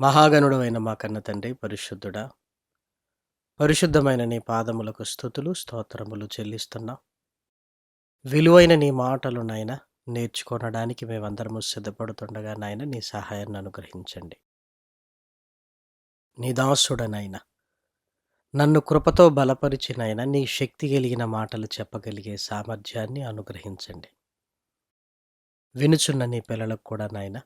మహాగణుడు అయిన మా కన్న తండ్రి పరిశుద్ధుడా పరిశుద్ధమైన నీ పాదములకు స్థుతులు స్తోత్రములు చెల్లిస్తున్నాం. విలువైన నీ మాటలు నాయన నేర్చుకొనడానికి మేమందరము సిద్ధపడుతుండగా నాయన నీ సహాయాన్ని అనుగ్రహించండి. నీ దాసుడనైన నన్ను కృపతో బలపరిచినైనా నీ శక్తి కలిగిన మాటలు చెప్పగలిగే సామర్థ్యాన్ని అనుగ్రహించండి. వినుచున్న నీ పిల్లలకు కూడా నాయన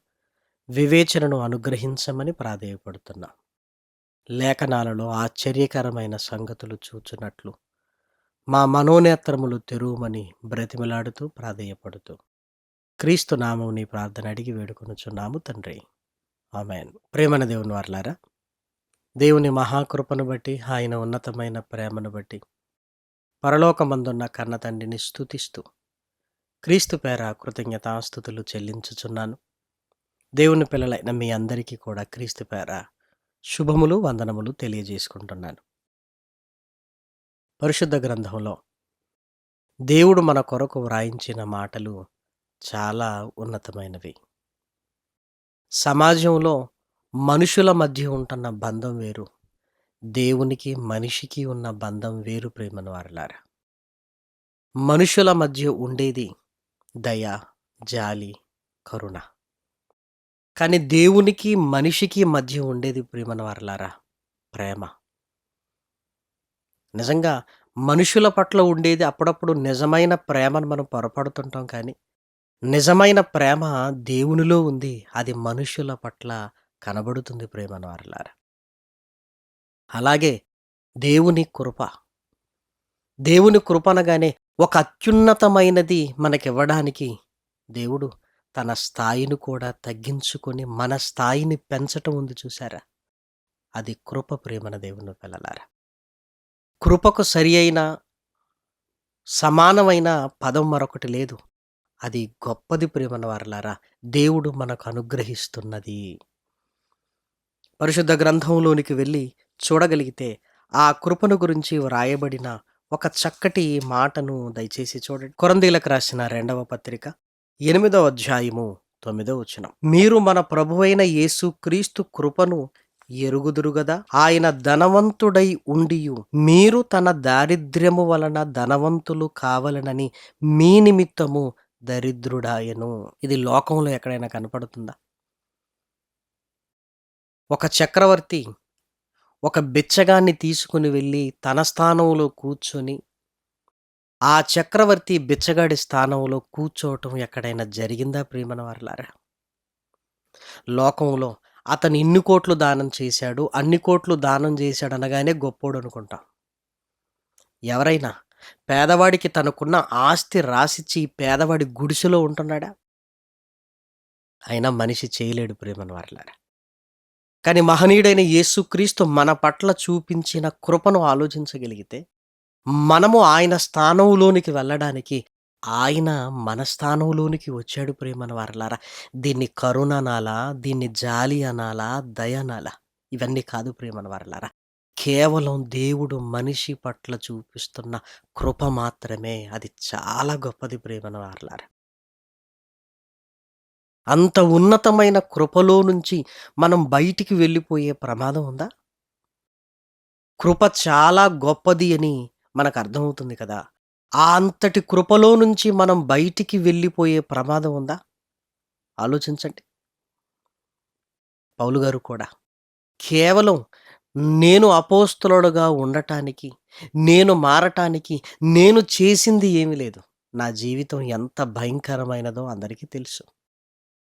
వివేచనను అనుగ్రహించమని ప్రాధేయపడుతున్నా. లేఖనాలలో ఆశ్చర్యకరమైన సంగతులు చూచున్నట్లు మా మనోనేత్రములు తెరువుమని బ్రతిమలాడుతూ ప్రాధేయపడుతూ క్రీస్తు నామం ప్రార్థన అడిగి వేడుకొనుచున్నాము తండ్రి. ఆమెన్. ప్రేమన దేవుని వర్లారా దేవుని మహాకృపను బట్టి ఆయన ఉన్నతమైన ప్రేమను బట్టి పరలోకమందున్న కన్న తండ్రిని స్తుతిస్తూ క్రీస్తు పేర కృతజ్ఞతాస్థుతులు చెల్లించుచున్నాను. దేవుని పిల్లలైన మీ అందరికీ కూడా క్రీస్తు పేర శుభములు వందనములు తెలియజేసుకుంటున్నాను. పరిశుద్ధ గ్రంథంలో దేవుడు మన కొరకు వ్రాయించిన మాటలు చాలా ఉన్నతమైనవి. సమాజంలో మనుషుల మధ్య ఉంటున్న బంధం వేరు దేవునికి మనిషికి ఉన్న బంధం వేరు ప్రేమను వారలారా. మనుషుల మధ్య ఉండేది దయ జాలి కరుణ. కానీ దేవునికి మనిషికి మధ్య ఉండేది ప్రేమనవారలారా ప్రేమ. నిజంగా మనుషుల పట్ల ఉండేది అప్పుడప్పుడు నిజమైన ప్రేమను మనం పొరపడుతుంటాం కానీ నిజమైన ప్రేమ దేవునిలో ఉంది అది మనుషుల పట్ల కనబడుతుంది ప్రేమను అలాగే దేవుని కృప. దేవుని కృప అనగానే ఒక అత్యున్నతమైనది మనకివ్వడానికి దేవుడు తన స్థాయిని కూడా తగ్గించుకొని మన స్థాయిని పెంచటం ఉంది చూసారా? అది కృప ప్రేమన దేవుని పిల్లలారా. కృపకు సరి అయిన సమానమైన పదం మరొకటి లేదు. అది గొప్పది ప్రేమన వారలారా. దేవుడు మనకు అనుగ్రహిస్తున్నది. పరిశుద్ధ గ్రంథంలోనికి వెళ్ళి చూడగలిగితే ఆ కృపను గురించి వ్రాయబడిన ఒక చక్కటి మాటను దయచేసి చూడండి. కొరందీలకు రాసిన రెండవ పత్రిక ఎనిమిదవ అధ్యాయము తొమ్మిదవ వచనం. మీరు మన ప్రభువైన యేసు క్రీస్తు కృపను ఎరుగుదురు గదా? ఆయన ధనవంతుడై ఉండియు. మీరు తన దారిద్ర్యము వలన ధనవంతులు కావలనని మీ నిమిత్తము దరిద్రుడాయను. ఇది లోకంలో ఎక్కడైనా కనపడుతుందా? ఒక చక్రవర్తి ఒక బిచ్చగాన్ని తీసుకుని వెళ్ళి తన స్థానంలో కూర్చొని ఆ చక్రవర్తి బిచ్చగాడి స్థానంలో కూర్చోవటం ఎక్కడైనా జరిగిందా ప్రియమన వారులారా లోకంలో అతను ఇన్ని కోట్లు దానం చేశాడు అన్ని కోట్లు దానం చేశాడు అనగానే గొప్పోడు అనుకుంటాం. ఎవరైనా పేదవాడికి తనకున్న ఆస్తి రాసిచ్చి పేదవాడి గుడిసెలో ఉంటున్నాడా? అయినా మనిషి చేయలేడు ప్రేమను వారలారా కానీ మహనీయుడైన యేసుక్రీస్తు మన పట్ల చూపించిన కృపను ఆలోచించగలిగితే మనము ఆయన స్థానంలోనికి వెళ్ళడానికి ఆయన మన స్థానంలోనికి వచ్చాడు ప్రేమన వారలారా. దీన్ని కరుణ అనాలా దీన్ని జాలి అనాలా దయ అనాలా? ఇవన్నీ కాదు ప్రేమన వారలారా. కేవలం దేవుడు మనిషి పట్ల చూపిస్తున్న కృప మాత్రమే అది చాలా గొప్పది ప్రేమన వారలారా. అంత ఉన్నతమైన కృపలో నుంచి మనం బయటికి వెళ్ళిపోయే ప్రమాదం ఉందా? కృప చాలా గొప్పది అని మనకు అర్థమవుతుంది కదా. ఆ అంతటి కృపలో నుంచి మనం బయటికి వెళ్ళిపోయే ప్రమాదం ఉందా? ఆలోచించండి. పౌలు గారు కూడా కేవలం నేను అపోస్తులుడుగా ఉండటానికి నేను మారటానికి నేను చేసింది ఏమీ లేదు. నా జీవితం ఎంత భయంకరమైనదో అందరికీ తెలుసు.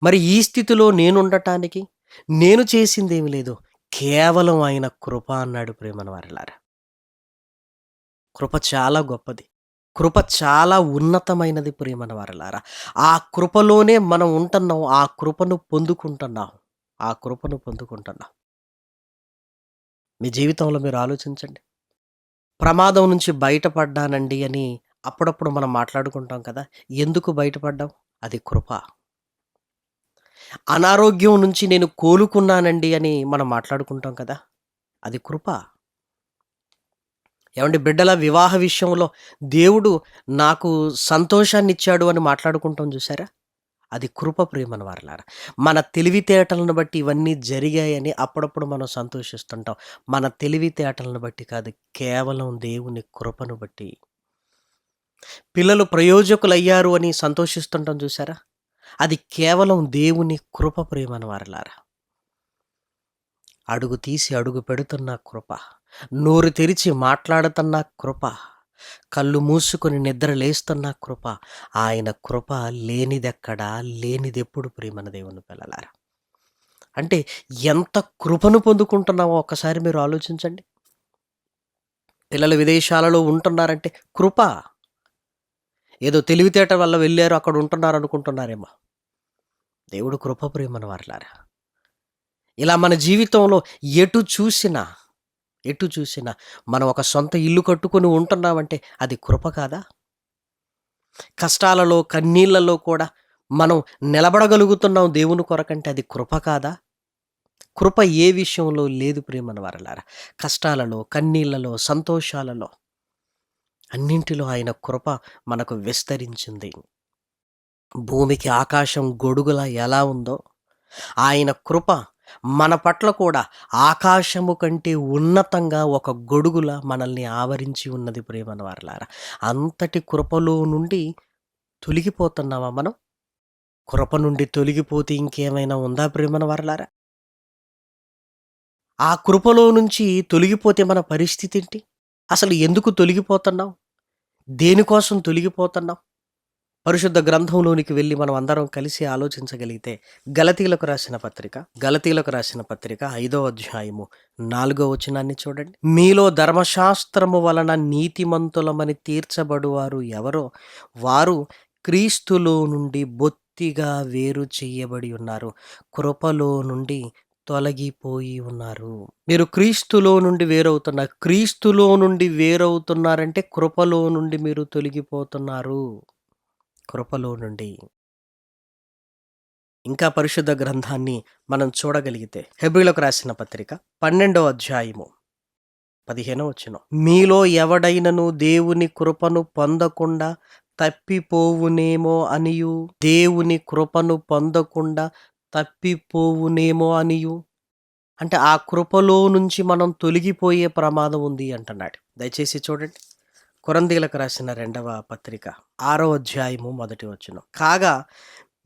మరి ఈ స్థితిలో నేను ఉండటానికి నేను చేసింది ఏమీ లేదు. కేవలం ఆయన కృప అన్నాడు ప్రేమను వారిలారా. కృప చాలా గొప్పది. కృప చాలా ఉన్నతమైనది ప్రేమన వారలారా ఆ కృపలోనే మనం ఉంటున్నాం ఆ కృపను పొందుకుంటున్నాం ఆ కృపను పొందుకుంటున్నాం. మీ జీవితంలో మీరు ఆలోచించండి. ప్రమాదం నుంచి బయటపడ్డానండి అని అప్పుడప్పుడు మనం మాట్లాడుకుంటాం కదా ఎందుకు బయటపడ్డాం? అది కృప. అనారోగ్యం నుంచి నేను కోలుకున్నానండి అని మనం మాట్లాడుకుంటాం కదా అది కృప. ఏమంటే బిడ్డల వివాహ విషయంలో దేవుడు నాకు సంతోషాన్ని ఇచ్చాడు అని మాట్లాడుకుంటాం చూసారా అది కృప ప్రేమను వారలారా. మన తెలివితేటలను బట్టి ఇవన్నీ జరిగాయని అప్పుడప్పుడు మనం సంతోషిస్తుంటాం. మన తెలివితేటలను బట్టి కాదు కేవలం దేవుని కృపను బట్టి. పిల్లలు ప్రయోజకులయ్యారు అని సంతోషిస్తుంటాం చూసారా అది కేవలం దేవుని కృప ప్రేమను వారలారా. అడుగు తీసి అడుగు పెడుతున్న కృప. నోరు తెరిచి మాట్లాడుతున్న కృప కళ్ళు మూసుకొని నిద్ర లేస్తున్న కృప ఆయన కృప లేనిదెక్కడా లేనిదెప్పుడు ప్రేమన దేవుని పిల్లలారా? అంటే ఎంత కృపను పొందుకుంటున్నామో ఒక్కసారి మీరు ఆలోచించండి. పిల్లలు విదేశాలలో ఉంటున్నారంటే కృప. ఏదో తెలివితేట వల్ల వెళ్ళారు అక్కడ ఉంటున్నారు అనుకుంటున్నారేమో దేవుడు కృప ప్రేమను వారలారా? ఇలా మన జీవితంలో ఎటు చూసినా ఎటు చూసినా మనం ఒక సొంత ఇల్లు కట్టుకొని ఉంటున్నామంటే అది కృప కాదా? కష్టాలలో కన్నీళ్ళలో కూడా మనం నిలబడగలుగుతున్నాం దేవుని కొరకంటే అది కృప కాదా? కృప ఏ విషయంలో లేదు ప్రేమను వారలారా. కష్టాలలో కన్నీళ్ళలో సంతోషాలలో అన్నింటిలో ఆయన కృప మనకు విస్తరించింది. భూమికి ఆకాశం గొడుగులా ఎలా ఉందో ఆయన కృప మన పట్ల కూడా ఆకాశము కంటే ఉన్నతంగా ఒక గొడుగుల మనల్ని ఆవరించి ఉన్నది ప్రేమన వారలారా. అంతటి కృపలో నుండి తొలగిపోతున్నామా మనం? కృప నుండి తొలగిపోతే ఇంకేమైనా ఉందా ప్రేమన వారలారా? ఆ కృపలో నుంచి తొలగిపోతే మన పరిస్థితి ఏంటి? అసలు ఎందుకు తొలగిపోతున్నాం? దేనికోసం తొలగిపోతున్నాం? పరిశుద్ధ గ్రంథంలోనికి వెళ్ళి మనం అందరం కలిసి ఆలోచించగలిగితే గలతీలకు రాసిన పత్రిక గలతీలకు రాసిన పత్రిక ఐదో అధ్యాయము నాలుగో వచనాన్ని చూడండి. మీలో ధర్మశాస్త్రము వలన నీతిమంతులమని తీర్చబడువారు ఎవరో వారు క్రీస్తులో నుండి బొత్తిగా వేరు చేయబడి ఉన్నారు. కృపలో నుండి తొలగిపోయి ఉన్నారు. మీరు క్రీస్తులో నుండి వేరవుతున్నారు క్రీస్తులో నుండి వేరవుతున్నారంటే కృపలో నుండి మీరు తొలగిపోతున్నారు. కృపలో నుండి ఇంకా పరిశుద్ధ గ్రంథాన్ని మనం చూడగలిగితే హెబ్రిలకు రాసిన పత్రిక పన్నెండో అధ్యాయము పదిహేనో వచ్చిన మీలో ఎవడైనను దేవుని కృపను పొందకుండా తప్పిపోవునేమో అనియు? దేవుని కృపను పొందకుండా తప్పిపోవునేమో అనియు? అంటే ఆ కృపలో నుంచి మనం తొలగిపోయే ప్రమాదం ఉంది అంటున్నాడు. దయచేసి చూడండి. కొరందీలకు రాసిన రెండవ పత్రిక ఆరో అధ్యాయము మొదటి వచనం. కాగా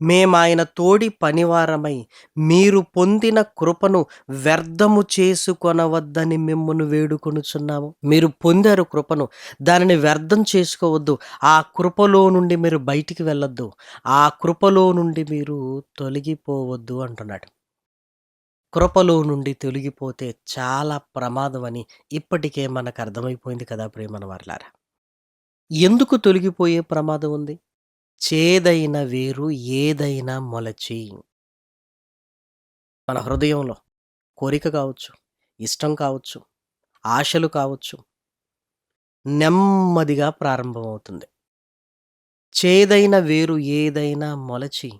మేమాయన తోడి పనివారమై మీరు పొందిన కృపను వ్యర్థము చేసుకొనవద్దని మిమ్మల్ని వేడుకొనుచున్నాము. మీరు పొందారు కృపను దానిని వ్యర్థం చేసుకోవద్దు. ఆ కృపలో నుండి మీరు బయటికి వెళ్ళొద్దు. ఆ కృపలో నుండి మీరు తొలగిపోవద్దు అంటున్నాడు. కృపలో నుండి తొలగిపోతే చాలా ప్రమాదం అని ఇప్పటికే మనకు అర్థమైపోయింది కదా ప్రేమన వర్లారా. ఎందుకు తొలగిపోయే ప్రమాదం ఉంది? చేదైన వేరు ఏదైనా మొలచి. మన హృదయంలో కోరిక కావచ్చు ఇష్టం కావచ్చు ఆశలు కావచ్చు నెమ్మదిగా ప్రారంభమవుతుంది. చేదైన వేరు ఏదైనా మొలచి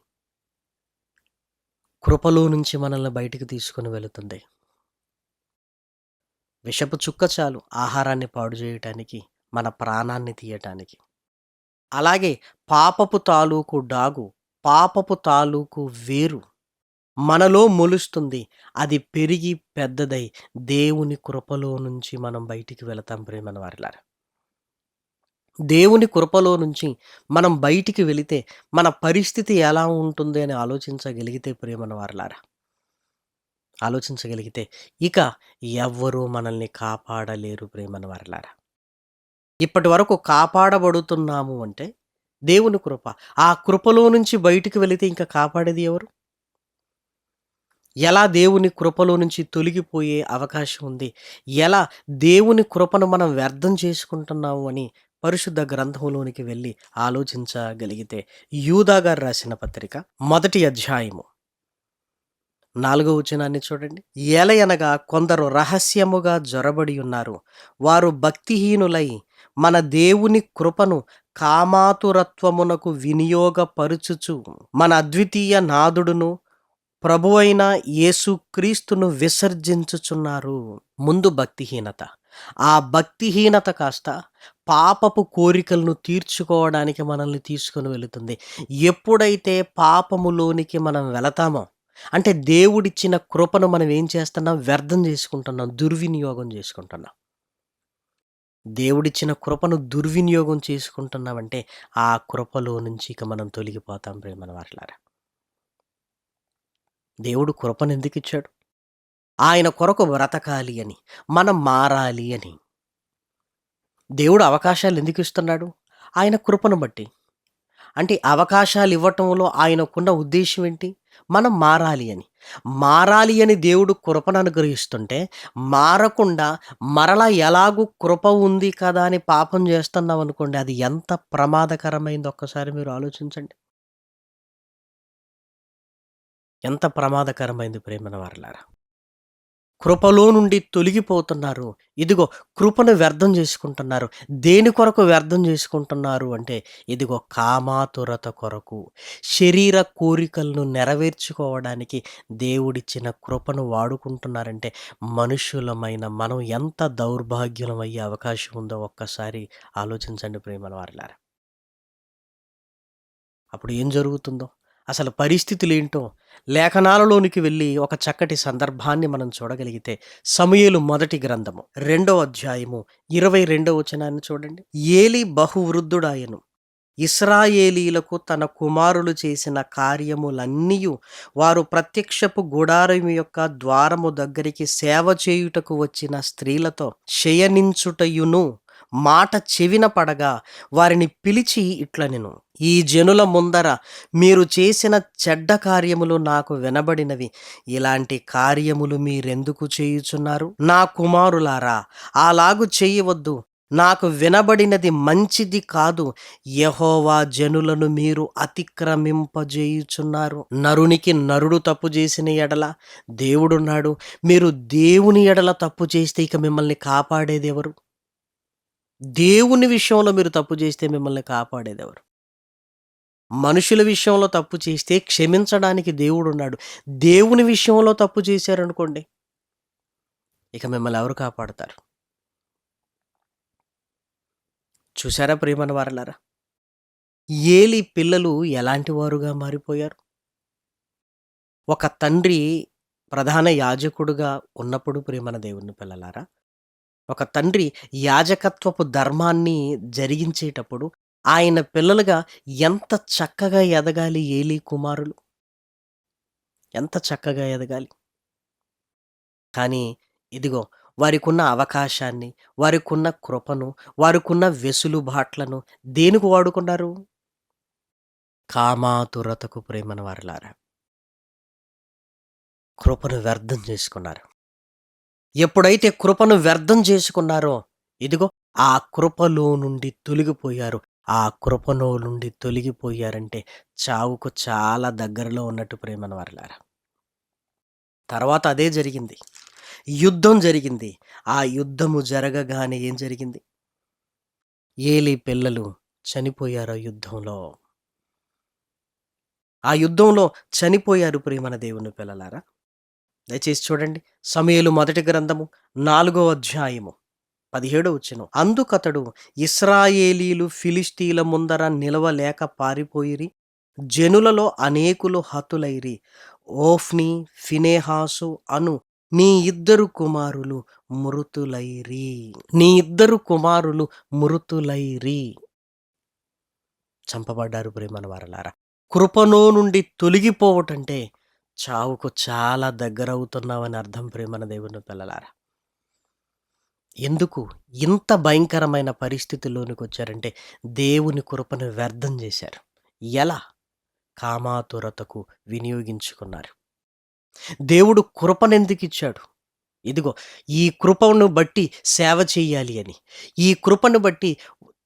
కృపలో నుంచి మనల్ని బయటికి తీసుకుని వెళుతుంది. విషపు చుక్క చాలు ఆహారాన్ని పాడు చేయటానికి మన ప్రాణాన్ని తీయటానికి. అలాగే పాపపు తాలూకు డాగు పాపపు తాలూకు వేరు. మనలో మొలుస్తుంది అది పెరిగి పెద్దదై దేవుని కృపలో నుంచి మనం బయటికి వెళతాం ప్రేమని వారిలారా. దేవుని కృపలో నుంచి మనం బయటికి వెళితే మన పరిస్థితి ఎలా ఉంటుంది అని ఆలోచించగలిగితే ప్రేమను వారిలారా. ఆలోచించగలిగితే ఇక ఎవ్వరూ మనల్ని కాపాడలేరు ప్రేమను వారిలారా. ఇప్పటి వరకు కాపాడబడుతున్నాము అంటే దేవుని కృప. ఆ కృపలో నుంచి బయటికి వెళితే ఇంకా కాపాడేది ఎవరు? ఎలా దేవుని కృపలో నుంచి తొలగిపోయే అవకాశం ఉంది? ఎలా దేవుని కృపను మనం వ్యర్థం చేసుకుంటున్నాము అని పరిశుద్ధ గ్రంథంలోనికి వెళ్ళి ఆలోచించగలిగితే యూదా గారు రాసిన పత్రిక మొదటి అధ్యాయము. నాలుగో వచనాన్ని చూడండి. ఏలయనగా కొందరు రహస్యముగా జొరబడి ఉన్నారు. వారు భక్తిహీనులై మన దేవుని కృపను కామాతురత్వమునకు వినియోగపరుచుచు. మన అద్వితీయ నాదుడును ప్రభువైన యేసుక్రీస్తును విసర్జించుచున్నారు. ముందు భక్తిహీనత. ఆ భక్తిహీనత కాస్త పాపపు కోరికలను తీర్చుకోవడానికి మనల్ని తీసుకుని వెళుతుంది. ఎప్పుడైతే పాపములోనికి మనం వెళతామో అంటే దేవుడిచ్చిన కృపను మనం ఏం చేస్తున్నాం? వ్యర్థం చేసుకుంటున్నాం దుర్వినియోగం చేసుకుంటున్నాం. దేవుడిచ్చిన కృపను దుర్వినియోగం చేసుకుంటున్నామంటే ఆ కృపలో నుంచి ఇక మనం తొలగిపోతాం ప్రేమన వారిలారా. దేవుడు కృపను ఎందుకు ఇచ్చాడు? ఆయన కొరకు బ్రతకాలి అని మనం మారాలి అని. దేవుడు అవకాశాలు ఎందుకు ఇస్తున్నాడు? ఆయన కృపను బట్టి. అంటే అవకాశాలు ఇవ్వటంలో ఆయనకున్న ఉద్దేశం ఏంటి? మనం మారాలి అని. మారాలి అని దేవుడు కృపను అనుగ్రహిస్తుంటే మారకుండా మరలా ఎలాగూ కృప ఉంది కదా అని పాపం చేస్తున్నాం అనుకోండి అది ఎంత ప్రమాదకరమైంది ఒక్కసారి మీరు ఆలోచించండి. ఎంత ప్రమాదకరమైంది ప్రేమన వారలారా? కృపలో నుండి తొలగిపోతున్నారు. ఇదిగో కృపను వ్యర్థం చేసుకుంటున్నారు. దేని కొరకు వ్యర్థం చేసుకుంటున్నారు అంటే ఇదిగో కామాతురత కొరకు. శరీర కోరికలను నెరవేర్చుకోవడానికి దేవుడిచ్చిన కృపను వాడుకుంటున్నారంటే మనుషులమైన మనం ఎంత దౌర్భాగ్యులమయ్యే అవకాశం ఉందో ఒక్కసారి ఆలోచించండి ప్రేమల వారిలారా. అప్పుడు ఏం జరుగుతుందో? అసలు పరిస్థితులు ఏంటో లేఖనాలలోనికి వెళ్ళి ఒక చక్కటి సందర్భాన్ని మనం చూడగలిగితే సమయలు మొదటి గ్రంథము రెండవ అధ్యాయము ఇరవై రెండవ వచనాన్ని చూడండి. ఏలి బహువృద్ధుడాయను. ఇస్రాయేలీలకు తన కుమారులు చేసిన కార్యములన్నీ వారు ప్రత్యక్షపు గుడారం యొక్క ద్వారము దగ్గరికి సేవ చేయుటకు వచ్చిన స్త్రీలతో శయనించుటయును మాట చెవిన పడగా వారిని పిలిచి ఇట్ల నేను ఈ జనుల ముందర మీరు చేసిన చెడ్డ కార్యములు నాకు వినబడినవి. ఇలాంటి కార్యములు మీరెందుకు చేయుచున్నారు? నా కుమారులారా అలాగు చేయవద్దు. నాకు వినబడినది మంచిది కాదు. యహోవా జనులను మీరు అతిక్రమింపజేయుచున్నారు. నరునికి నరుడు తప్పు చేసిన ఎడల దేవుడున్నాడు. మీరు దేవుని ఎడల తప్పు చేస్తే ఇక మిమ్మల్ని కాపాడేదెవరు? దేవుని విషయంలో మీరు తప్పు చేస్తే మిమ్మల్ని కాపాడేదెవరు? మనుషుల విషయంలో తప్పు చేస్తే క్షమించడానికి దేవుడు ఉన్నాడు. దేవుని విషయంలో తప్పు చేశారనుకోండి ఇక మిమ్మల్ని ఎవరు కాపాడతారు? చూసారా ప్రేమన వారలారా? ఏలి పిల్లలు ఎలాంటి వారుగా మారిపోయారు? ఒక తండ్రి ప్రధాన యాజకుడుగా ఉన్నప్పుడు ప్రేమన దేవుని పిల్లలారా ఒక తండ్రి యాజకత్వపు ధర్మాన్ని జరిగించేటప్పుడు ఆయన పిల్లలుగా ఎంత చక్కగా ఎదగాలి ఏలి కుమారులు? ఎంత చక్కగా ఎదగాలి? కానీ ఇదిగో వారికున్న అవకాశాన్ని వారికున్న కృపను వారికున్న వెసులుబాట్లను దేనికి వాడుకున్నారు? కామాతురతకు ప్రేమన వారిలారా. కృపను వ్యర్థం చేసుకున్నారు. ఎప్పుడైతే కృపను వ్యర్థం చేసుకున్నారో ఇదిగో ఆ కృపలో నుండి తొలగిపోయారు. ఆ కృపలో నుండి తొలగిపోయారంటే చావుకు చాలా దగ్గరలో ఉన్నట్టు ప్రేమను వారిలారా. తర్వాత అదే జరిగింది. యుద్ధం జరిగింది. ఆ యుద్ధము జరగగానే ఏం జరిగింది? ఏలి పిల్లలు చనిపోయారు ఆ యుద్ధంలో. ఆ యుద్ధంలో చనిపోయారు ప్రేమన దేవుని పిల్లలారా. దయచేసి చూడండి. సమయలు మొదటి గ్రంథము నాలుగో అధ్యాయము పదిహేడో వచ్చును అందుకతడు ఇస్రాయేలీలు ఫిలిస్తీల ముందర నిలవలేక పారిపోయిరి జనులలో అనేకులు హతులైరి. ఓఫ్ని ఫినేహాసు అను నీ ఇద్దరు కుమారులు మృతులైరి. నీ ఇద్దరు కుమారులు మృతులైరి. చంపబడ్డారు ప్రేమన వారలారా. కృపలో నుండి తొలగిపోవటంటే చావుకు చాలా దగ్గర అవుతున్నావని అర్థం ప్రేమన దేవుని పిల్లలారా. ఎందుకు? ఇంత భయంకరమైన పరిస్థితిలోనికి వచ్చారంటే దేవుని కృపను వ్యర్థం చేశారు. ఎలా? కామాతురతకు వినియోగించుకున్నారు. దేవుడు కృపనెందుకు ఇచ్చాడు ఇదిగో ఈ కృపను బట్టి సేవ చేయాలి అని ఈ కృపను బట్టి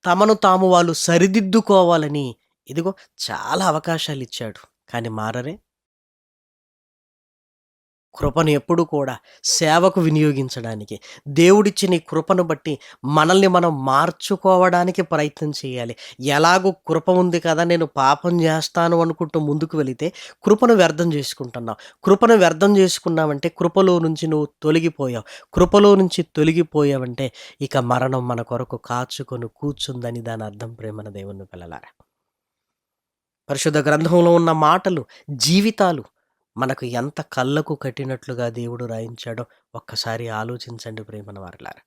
తమను తాము వాళ్ళు సరిదిద్దుకోవాలని ఇదిగో చాలా అవకాశాలు ఇచ్చాడు కానీ మారరే? కృపను ఎప్పుడు కూడా సేవకు వినియోగించడానికి దేవుడిచ్చిన ఈ కృపను బట్టి మనల్ని మనం మార్చుకోవడానికి ప్రయత్నం చేయాలి. ఎలాగో కృప ఉంది కదా నేను పాపం చేస్తాను అనుకుంటూ ముందుకు వెళితే కృపను వ్యర్థం చేసుకుంటున్నావు కృపను వ్యర్థం చేసుకున్నావంటే కృపలో నుంచి నువ్వు తొలగిపోయావు. కృపలో నుంచి తొలగిపోయావంటే ఇక మరణం మన కొరకు కాచుకొని కూర్చుందని దాని అర్థం ప్రేమన దేవుని పిల్లలారా. పరిశుద్ధ గ్రంథంలో ఉన్న మాటలు జీవితాలు మనకు ఎంత కళ్ళకు కట్టినట్లుగా దేవుడు రాయించాడో ఒక్కసారి ఆలోచించండి ప్రేమన వారిలారా.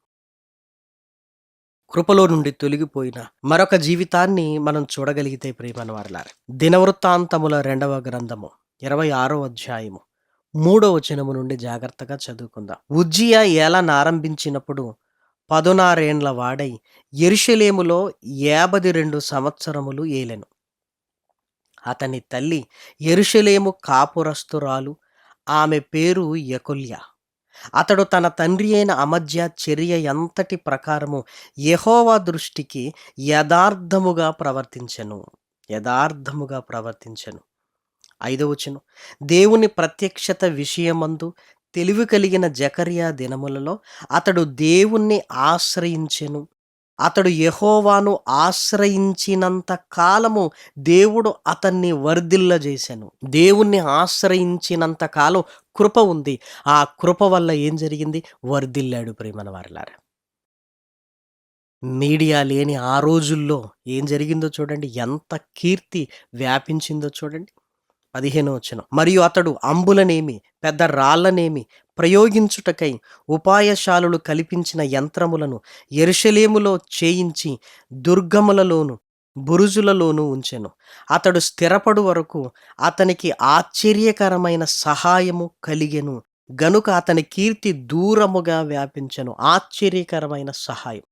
కృపలో నుండి తొలగిపోయిన మరొక జీవితాన్ని మనం చూడగలిగితే ప్రేమన వారిలారా. దినవృత్తాంతముల రెండవ గ్రంథము ఇరవై ఆరో అధ్యాయము మూడో వచనము నుండి జాగ్రత్తగా చదువుకుందాం. ఉజ్జియా ఏలను ఆరంభించినప్పుడు పదునారేండ్ల వాడై ఎరుషలేములో యాభది రెండు సంవత్సరములు ఏలెను. అతని తల్లి ఎరుషలేము కాపురస్తురాలు ఆమె పేరు యకుల్య. అతడు తన తండ్రి అయిన అమధ్య చర్య ఎంతటి ప్రకారము యహోవా దృష్టికి యథార్థముగా ప్రవర్తించెను. యథార్థముగా ప్రవర్తించెను. ఐదవచనం దేవుని ప్రత్యక్షత విషయమందు తెలివి కలిగిన జకర్యా దినములలో అతడు దేవుణ్ణి ఆశ్రయించెను. అతడు యహోవాను ఆశ్రయించినంత కాలము దేవుడు అతన్ని వర్ధిల్లజేశాను దేవుణ్ణి ఆశ్రయించినంత కాలం కృప ఉంది. ఆ కృప వల్ల ఏం జరిగింది? వర్ధిల్లాడు ప్రేమన వారిలారా. మీడియా లేని ఆ రోజుల్లో ఏం జరిగిందో చూడండి. ఎంత కీర్తి వ్యాపించిందో చూడండి. పదిహేను వచ్చిన మరియు అతడు అంబులనేమి పెద్ద రాళ్ళనేమి ప్రయోగించుటకై ఉపాయశాలులు కల్పించిన యంత్రములను ఎరుషలేములో చేయించి దుర్గములలోను బురుజులలోనూ ఉంచెను. అతడు స్థిరపడు వరకు అతనికి ఆశ్చర్యకరమైన సహాయము కలిగెను. గనుక అతని కీర్తి దూరముగా వ్యాపించెను. ఆశ్చర్యకరమైన సహాయం.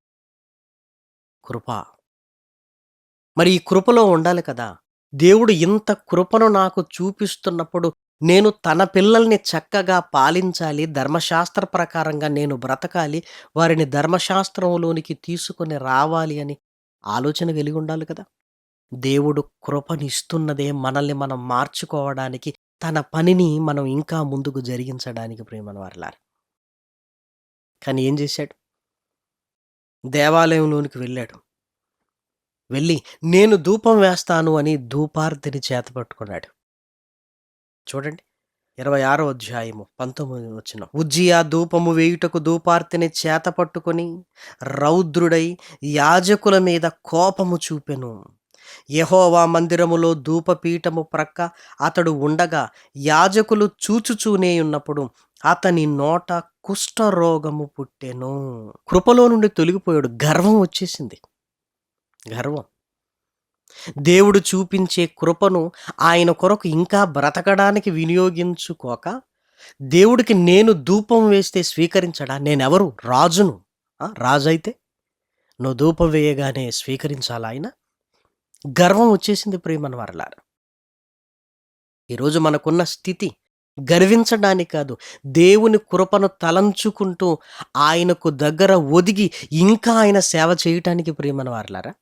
కృప. మరి ఈ కృపలో ఉండాలి కదా. దేవుడు ఇంత కృపను నాకు చూపిస్తున్నప్పుడు నేను తన పిల్లల్ని చక్కగా పాలించాలి ధర్మశాస్త్ర ప్రకారంగా నేను బ్రతకాలి వారిని ధర్మశాస్త్రంలోనికి తీసుకొని రావాలి అని ఆలోచన వెలిగి ఉండాలి కదా. దేవుడు కృపనిస్తున్నదే మనల్ని మనం మార్చుకోవడానికి తన పనిని మనం ఇంకా ముందుకు జరిగించడానికి ప్రేమన వారిలారు. కానీ ఏం చేశాడు? దేవాలయంలోనికి వెళ్ళాడు. వెళ్ళి నేను ధూపం వేస్తాను అని ధూపార్తిని చేతపట్టుకున్నాడు చూడండి. ఇరవై ఆరో అధ్యాయము పంతొమ్మిది వచ్చిన ఉజ్జియా ధూపము వేయుటకు ధూపార్తిని చేత పట్టుకొని రౌద్రుడై యాజకుల మీద కోపము చూపెను. యహోవా మందిరములో ధూపపీఠము ప్రక్క అతడు ఉండగా యాజకులు చూచుచూనే ఉన్నప్పుడు అతని నోట కుష్ఠరోగము పుట్టెను. కృపలో నుండి తొలగిపోయాడు. గర్వం వచ్చేసింది. గర్వం. దేవుడు చూపించే కృపను ఆయన కొరకు ఇంకా బ్రతకడానికి వినియోగించుకోక దేవుడికి నేను ధూపం వేస్తే స్వీకరించడా? నేనెవరు? రాజును. రాజైతే? రాజు అయితే నువ్వు ధూపం వేయగానే స్వీకరించాలా ఆయన? గర్వం వచ్చేసింది ప్రేమన వారలారా ఈరోజు మనకున్న స్థితి గర్వించడానికి కాదు దేవుని కృపను తలంచుకుంటూ ఆయనకు దగ్గర ఒదిగి ఇంకా ఆయన సేవ చేయటానికి ప్రియమన వారలారా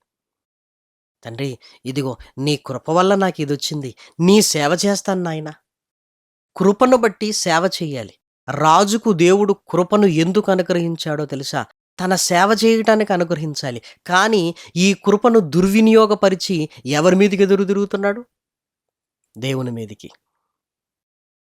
తండ్రి ఇదిగో నీ కృప వల్ల నాకు ఇది వచ్చింది నీ సేవ చేస్తాను నాయన. కృపను బట్టి సేవ చేయాలి. రాజుకు దేవుడు కృపను ఎందుకు అనుగ్రహించాడో తెలుసా? తన సేవ చేయటానికి అనుగ్రహించాలి. కానీ ఈ కృపను దుర్వినియోగపరిచి ఎవరి మీదకి ఎదురు తిరుగుతున్నాడు? దేవుని మీదికి.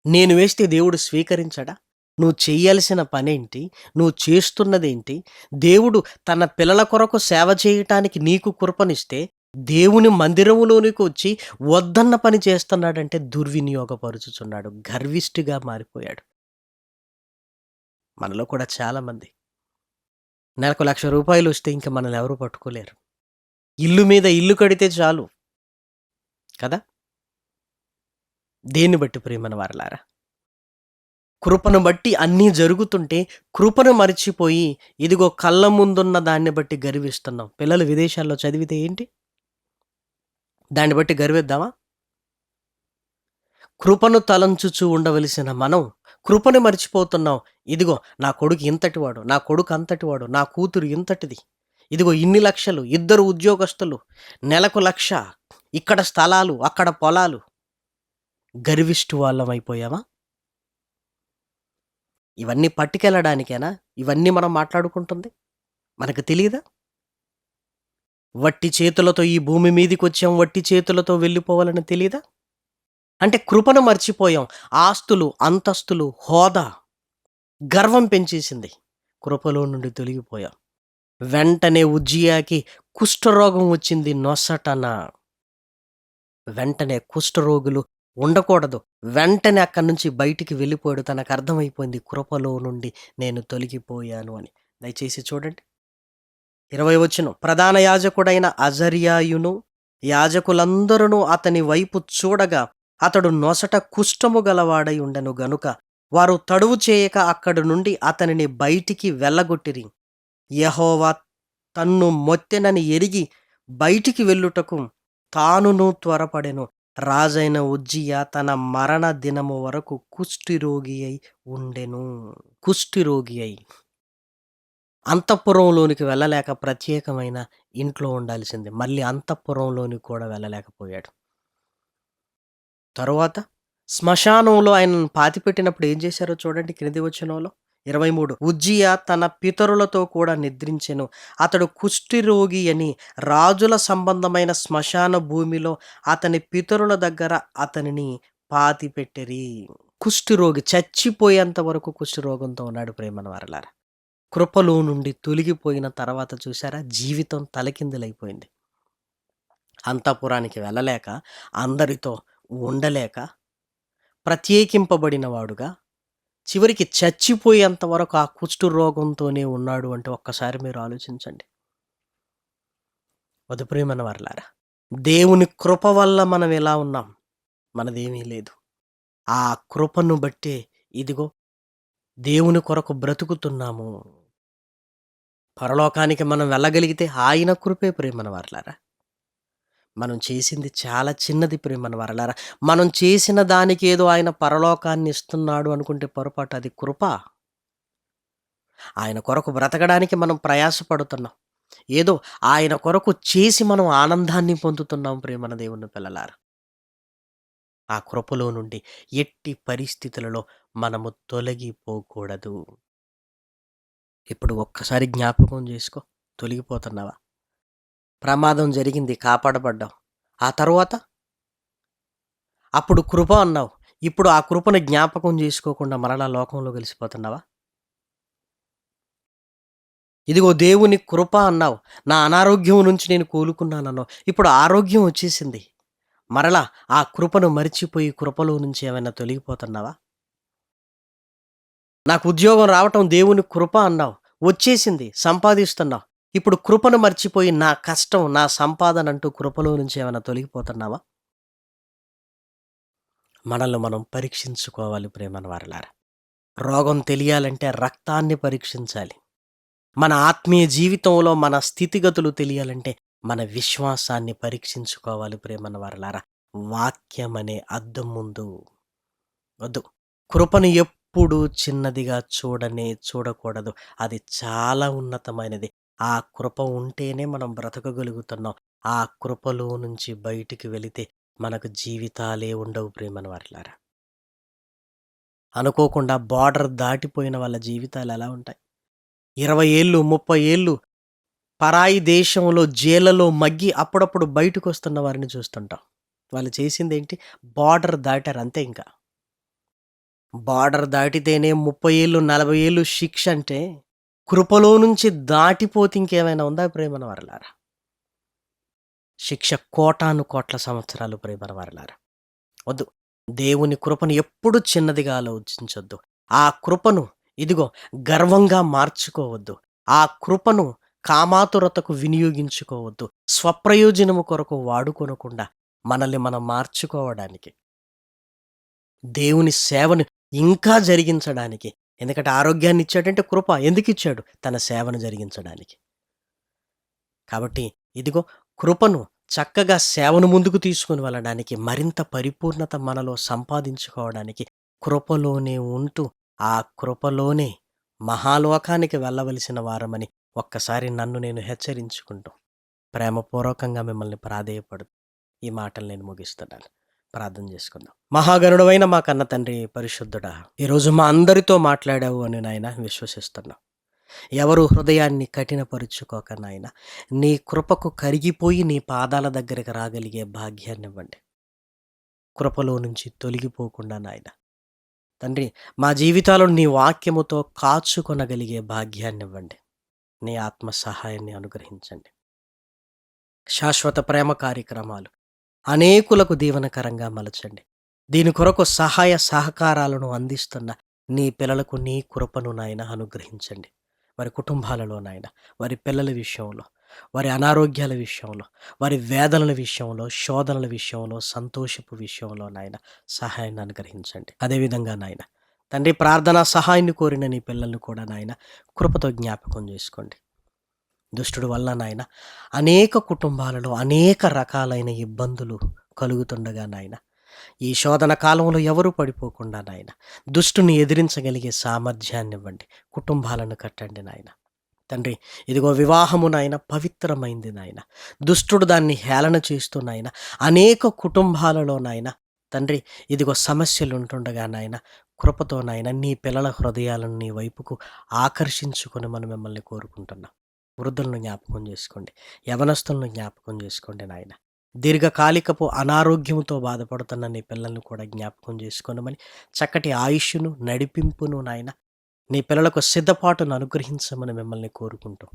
నేను వేస్తే దేవుడు స్వీకరించడా? నువ్వు చేయాల్సిన పనేంటి? నువ్వు చేస్తున్నదేంటి? దేవుడు తన పిల్లల కొరకు సేవ చేయటానికి నీకు కృపనిస్తే దేవుని మందిరములోనికి వచ్చి వద్దన్న పని చేస్తున్నాడంటే దుర్వినియోగపరుచుచున్నాడు గర్విష్టిగా మారిపోయాడు. మనలో కూడా చాలామంది నెలకు లక్ష రూపాయలు వస్తే ఇంకా మనల్ని ఎవరు పట్టుకోలేరు. ఇల్లు మీద ఇల్లు కడితే చాలు కదా? దేన్ని బట్టి ప్రేమన వారలారా? కృపను బట్టి అన్నీ జరుగుతుంటే కృపను మర్చిపోయి ఇదిగో కళ్ళ ముందున్న దాన్ని బట్టి గర్విస్తున్నాం. పిల్లలు విదేశాల్లో చదివితే ఏంటి? దాన్ని బట్టి గర్విద్దామా? కృపను తలంచుచూ ఉండవలసిన మనం కృపను మర్చిపోతున్నాం. ఇదిగో నా కొడుకు ఇంతటివాడు నా కొడుకు అంతటివాడు నా కూతురు ఇంతటిది. ఇదిగో ఇన్ని లక్షలు ఇద్దరు ఉద్యోగస్తులు నెలకు లక్ష ఇక్కడ స్థలాలు అక్కడ పొలాలు. గర్విష్టి వాళ్ళం అయిపోయామా? ఇవన్నీ పట్టుకెళ్ళడానికేనా? ఇవన్నీ మనం మాట్లాడుకుంటుంది? మనకు తెలియదా వట్టి చేతులతో ఈ భూమి మీదికి వచ్చాం వట్టి చేతులతో వెళ్ళిపోవాలని తెలియదా అంటే కృపను మర్చిపోయాం. ఆస్తులు అంతస్తులు హోదా గర్వం పెంచేసింది. కృపలో నుండి తొలగిపోయాం. వెంటనే ఉజ్జియాకి కుష్ఠరోగం వచ్చింది నొసటన. వెంటనే కుష్ఠరోగులు ఉండకూడదు. వెంటనే అక్కడి నుంచి బయటికి వెళ్ళిపోయాడు. తనకు అర్థమైపోయింది కృపలో నుండి నేను తొలగిపోయాను అని. దయచేసి చూడండి. ఇరవై వచ్చిన ప్రధాన యాజకుడైన అజర్యాయును యాజకులందరూ అతని వైపు చూడగా అతడు నొసట కుష్టము గలవాడై ఉండెను గనుక వారు తడువు చేయక అక్కడి నుండి అతనిని బయటికి వెళ్ళగొట్టిరి. యహోవా తన్ను మొత్తెనని ఎరిగి బయటికి వెళ్ళుటకు తానును త్వరపడెను. రాజైన ఉజ్జియ తన మరణ దినము వరకు కుష్ఠిరోగి అయి ఉండెను. కుష్ఠిరోగి అయి అంతఃపురంలోనికి వెళ్ళలేక ప్రత్యేకమైన ఇంట్లో ఉండాల్సింది. మళ్ళీ అంతఃపురంలోనికి కూడా వెళ్ళలేకపోయాడు. తరువాత శ్మశానంలో ఆయనను పాతిపెట్టినప్పుడు ఏం చేశారో చూడండి క్రింది వచ్చినలో ఇరవై మూడు. ఉజ్జియ తన పితరులతో కూడా నిద్రించెను. అతడు కుష్ఠిరోగి అని రాజుల సంబంధమైన శ్మశాన భూమిలో అతని పితరుల దగ్గర అతనిని పాతిపెట్టిరి. కుష్ఠిరోగి చచ్చిపోయేంత వరకు కుష్ఠిరోగంతో ఉన్నాడు ప్రేమన వరలారా కృపలో నుండి తొలగిపోయిన తర్వాత చూసారా జీవితం తలకిందులైపోయింది. అంతఃపురానికి వెళ్ళలేక అందరితో ఉండలేక ప్రత్యేకింపబడిన వాడుగా చివరికి చచ్చిపోయేంత వరకు ఆ కుష్టు రోగంతోనే ఉన్నాడు అంటే ఒక్కసారి మీరు ఆలోచించండి. వదుప్రియమైన వర్లారా దేవుని కృప వల్ల మనం ఎలా ఉన్నాం? మనదేమీ లేదు. ఆ కృపను బట్టే ఇదిగో దేవుని కొరకు బ్రతుకుతున్నాము. పరలోకానికి మనం వెళ్ళగలిగితే ఆయన కృపే ప్రేమన వర్లారా. మనం చేసింది చాలా చిన్నది ప్రేమన వరలారా. మనం చేసిన దానికి ఏదో ఆయన పరలోకాన్ని ఇస్తున్నాడు అనుకుంటే పొరపాటు అది కృప. ఆయన కొరకు బ్రతకడానికి మనం ప్రయాసపడుతున్నాం. ఏదో ఆయన కొరకు చేసి మనం ఆనందాన్ని పొందుతున్నాం ప్రేమన దేవుని పిల్లలారా. ఆ కృపలో నుండి ఎట్టి పరిస్థితులలో మనము తొలగిపోకూడదు. ఇప్పుడు ఒక్కసారి జ్ఞాపకం చేసుకో తొలగిపోతున్నావా? ప్రమాదం జరిగింది కాపాడబడ్డావు. ఆ తరువాత? అప్పుడు కృప అన్నావు. ఇప్పుడు ఆ కృపను జ్ఞాపకం చేసుకోకుండా మరలా లోకంలో కలిసిపోతున్నావా? ఇదిగో దేవుని కృప అన్నావు. నా అనారోగ్యం నుంచి నేను కోలుకున్నానన్నావు. ఇప్పుడు ఆరోగ్యం వచ్చేసింది. మరలా ఆ కృపను మరిచిపోయి కృపలో నుంచి ఏమైనా తొలగిపోతున్నావా? నాకు ఉద్యోగం రావటం దేవుని కృప అన్నావు వచ్చేసింది సంపాదిస్తున్నావు. ఇప్పుడు కృపను మర్చిపోయి నా కష్టం నా సంపాదన అంటూ కృపలో నుంచి ఏమైనా తొలగిపోతున్నావా? మనల్ని మనం పరీక్షించుకోవాలి ప్రేమన వారలారా. రోగం తెలియాలంటే రక్తాన్ని పరీక్షించాలి. మన ఆత్మీయ జీవితంలో మన స్థితిగతులు తెలియాలంటే మన విశ్వాసాన్ని పరీక్షించుకోవాలి ప్రేమన వారలారా. వాక్యం అనే అద్దం ముందు. వద్దు. కృపను ఎప్పుడు చిన్నదిగా చూడనే చూడకూడదు. అది చాలా ఉన్నతమైనది. ఆ కృప ఉంటేనే మనం బ్రతకగలుగుతున్నాం. ఆ కృపలో నుంచి బయటికి వెళితే మనకు జీవితాలే ఉండవు ప్రేమని వారిలారా. అనుకోకుండా బార్డర్ దాటిపోయిన వాళ్ళ జీవితాలు ఎలా ఉంటాయి? ఇరవై ఏళ్ళు ముప్పై ఏళ్ళు పరాయి దేశంలో జైలలో మగ్గి అప్పుడప్పుడు బయటకు వస్తున్న వారిని చూస్తుంటాం. వాళ్ళు చేసింది ఏంటి బార్డర్ దాటారు అంతే ఇంకా. బార్డర్ దాటితేనే ముప్పై ఏళ్ళు నలభై ఏళ్ళు శిక్ష అంటే కృపలో నుంచి దాటిపోతే ఇంకేమైనా ఉందా ప్రేమన వారలారా శిక్ష కోటాను కోట్ల సంవత్సరాలు ప్రేమన వారలారా వద్దు. దేవుని కృపను ఎప్పుడు చిన్నదిగా ఆలోచించొద్దు. ఆ కృపను ఇదిగో గర్వంగా మార్చుకోవద్దు. ఆ కృపను కామాతురతకు వినియోగించుకోవద్దు. స్వప్రయోజనము కొరకు వాడుకొనకుండా మనల్ని మనం మార్చుకోవడానికి. దేవుని సేవను ఇంకా జరిగించడానికి. ఎందుకంటే ఆరోగ్యాన్ని ఇచ్చాడంటే కృప. ఎందుకు ఇచ్చాడు? తన సేవను జరిగించడానికి. కాబట్టి ఇదిగో కృపను చక్కగా సేవను ముందుకు తీసుకుని వెళ్ళడానికి మరింత పరిపూర్ణత మనలో సంపాదించుకోవడానికి కృపలోనే ఉంటూ ఆ కృపలోనే మహాలోకానికి వెళ్ళవలసిన వారమని ఒక్కసారి నన్ను నేను హెచ్చరించుకుంటూ ప్రేమపూర్వకంగా మిమ్మల్ని ప్రాధేయపడు ఈ మాటలు నేను ముగిస్తున్నాను. ప్రార్థన చేసుకుందాం. మహాగరుడవైన మా కన్న తండ్రి పరిశుద్ధుడా ఈరోజు మా అందరితో మాట్లాడావు అని నాయన విశ్వసిస్తున్నాం. ఎవరు హృదయాన్ని కఠినపరుచుకోక నాయన నీ కృపకు కరిగిపోయి నీ పాదాల దగ్గరికి రాగలిగే భాగ్యాన్ని ఇవ్వండి. కృపలో నుంచి తొలగిపోకుండా నాయన తండ్రి మా జీవితాలను నీ వాక్యముతో కాచుకొనగలిగే భాగ్యాన్ని ఇవ్వండి. నీ ఆత్మ సహాయాన్ని అనుగ్రహించండి. శాశ్వత ప్రేమ కార్యక్రమాలు అనేకులకు దీవనకరంగా మలచండి. దీని కొరకు సహాయ సహకారాలను అందిస్తున్న నీ పిల్లలకు నీ కృపను నాయన అనుగ్రహించండి. వారి కుటుంబాలలో నాయన వారి పిల్లల విషయంలో వారి అనారోగ్యాల విషయంలో వారి వేదనల విషయంలో శోధనల విషయంలో సంతోషపు విషయంలో నాయన సహాయాన్ని అనుగ్రహించండి. అదేవిధంగా నాయన తండ్రి ప్రార్థనా సహాయాన్ని కోరిన నీ పిల్లల్ని కూడా నాయన కృపతో జ్ఞాపకం చేసుకోండి. దుష్టుడు వల్ల నాయన అనేక కుటుంబాలలో అనేక రకాలైన ఇబ్బందులు కలుగుతుండగా నాయన ఈ శోధన కాలంలో ఎవరు పడిపోకుండా నాయన దుష్టుని ఎదిరించగలిగే సామర్థ్యాన్ని ఇవ్వండి కుటుంబాలను కట్టండి నాయన. తండ్రి ఇదిగో వివాహము నాయన పవిత్రమైంది నాయన దుష్టుడు దాన్ని హేళన చేస్తూ నాయన అనేక కుటుంబాలలో నాయన తండ్రి ఇదిగో సమస్యలు ఉంటుండగా నాయన కృపతో నాయన నీ పిల్లల హృదయాలను నీ వైపుకు ఆకర్షించుకొని మనం మిమ్మల్ని కోరుకుంటున్నాం. వృద్ధులను జ్ఞాపకం చేసుకోండి. యవనస్తులను జ్ఞాపకం చేసుకోండి నాయన. దీర్ఘకాలికపు అనారోగ్యంతో బాధపడుతున్న నీ పిల్లలను కూడా జ్ఞాపకం చేసుకోనమని చక్కటి ఆయుష్ను నడిపింపును నాయన నీ పిల్లలకు సిద్ధపాటును అనుగ్రహించమని మిమ్మల్ని కోరుకుంటూ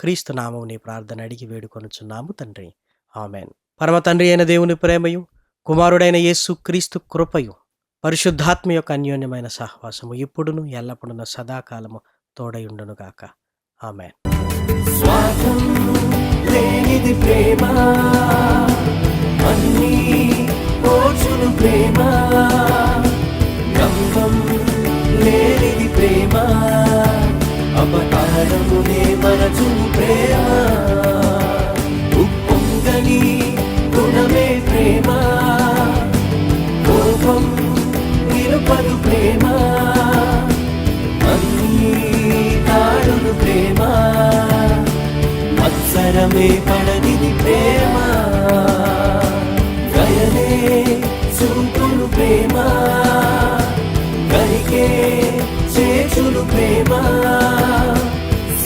క్రీస్తు నామం నీ ప్రార్థన అడిగి వేడుకొనుచున్నాము తండ్రి. ఆమెన్. పరమ తండ్రి అయిన దేవుని ప్రేమయు కుమారుడైన యేసు క్రీస్తు కృపయు పరిశుద్ధాత్మ యొక్క అన్యోన్యమైన సహవాసము ఇప్పుడును ఎల్లప్పుడును సదాకాలము తోడయుండునుగాక ఆమెన్. స్వార్థం లేనిది ప్రేమ. అన్ని ఓచును ప్రేమ. గంగం లేనిది ప్రేమ. అపకారమునే మనచు ప్రేమ. మత్సరమే పడనిది ప్రేమ. గయనే చూపులు ప్రేమ. గరికే చేచులు ప్రేమ.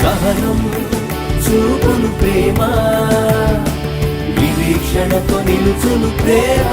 సహనం చూపులు ప్రేమ. నిరీక్షణతో నిలుచులు ప్రేమ.